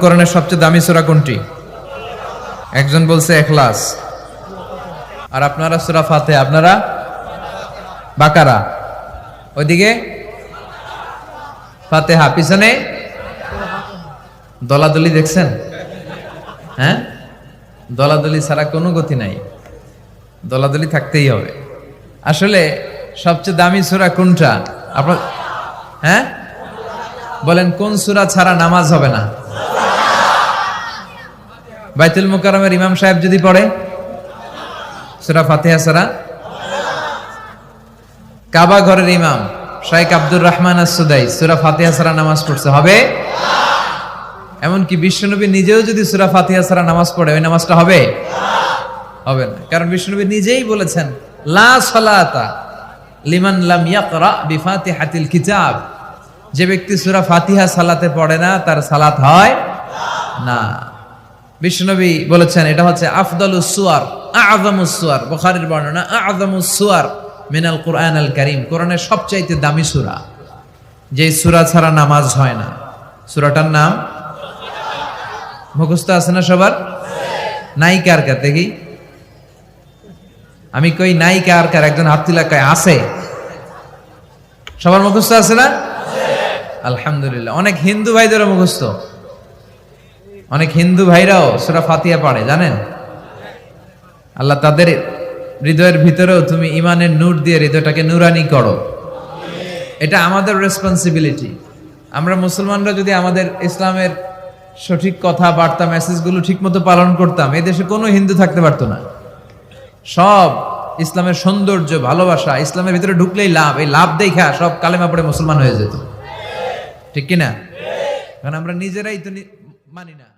কোরআনের সবচেয়ে দামি সূরা কোনটি? একজন বলছে এখলাস। আর আপনারা সূরা ফাতে, আপনারা? বাকারা। ওইদিকে? ফাতেহা। পিছনে? দলাদলি দেখছেন? হ্যাঁ? দলাদলি ছাড়া কোনো গতি নাই। দলাদলি থাকতেই হবে। আসলে সবচেয়ে দামি সূরা কোনটা? আপনার হ্যাঁ? বলেন, কোন সূরা ছাড়া নামাজ হবে না? বাইতুল মুকাররমের ইমাম সাহেব যদি পড়ে? সূরা ফাতিহা, সারা? কাবা ঘরের ইমাম শাইখ আব্দুর রহমান আসুদাই সুরা ফাতিহা ছাড়া নামাজ পড়ছে। হবে? এমনকি বিশ্বনবী নিজেও যদি সুরা ফাতিহা, সারা নামাজ পড়ে, ওই নামাজটা হবে? হবে না। কারণ বিশ্বনবী নিজেই বলেছেন, লা সালাতা লিমান লাম ইয়াকরা বিফাতিহাতিল কিতাব। যে ব্যক্তি সূরা ফাতিহা সালাতে পড়ে না, তার সালাত হয় না। বিশ্বনবী বলেছেন, এটা হচ্ছে আফদালুস সুয়ার, আযমুস সুয়ার। বুখারীর বর্ণনা, আযমুস সুয়ার মিনাল কুরআন আল কারীম, কোরআনের সবচাইতে দামি সূরা। যেই সূরা ছাড়া নামাজ হয় না। সূরাটার নাম? মুখস্থ আছে না সবার? নাই কার কার দেখি। আমি কই নাই কার কার একজন হাত তুলা কয়, আছে। সবার মুখস্থ আছে না? আলহামদুলিল্লাহ। অনেক হিন্দু ভাইদেরও মুখস্থ। অনেক হিন্দু ভাইরাও সুরা ফাতিয়া পারে জানেন? আল্লাহ তাদের হৃদয়ের ভিতরেও তুমি ইমানের নূর দিয়ে হৃদয়টাকে নুরানি করো। এটা আমাদের রেসপন্সিবিলিটি আমরা মুসলমানরা যদি আমাদের ইসলামের সঠিক কথা, বার্তা মেসেজগুলো ঠিকমতো পালন করতাম, এই দেশে কোনো হিন্দু থাকতে পারতো না। সব ইসলামের সৌন্দর্য, ভালোবাসা, ইসলামের ভিতরে ঢুকলেই লাভ, এই লাভ দেখা সব কালেমা পড়ে মুসলমান হয়ে যেত। ঠিক কিনা? কারণ আমরা নিজেরাই তো মানি না।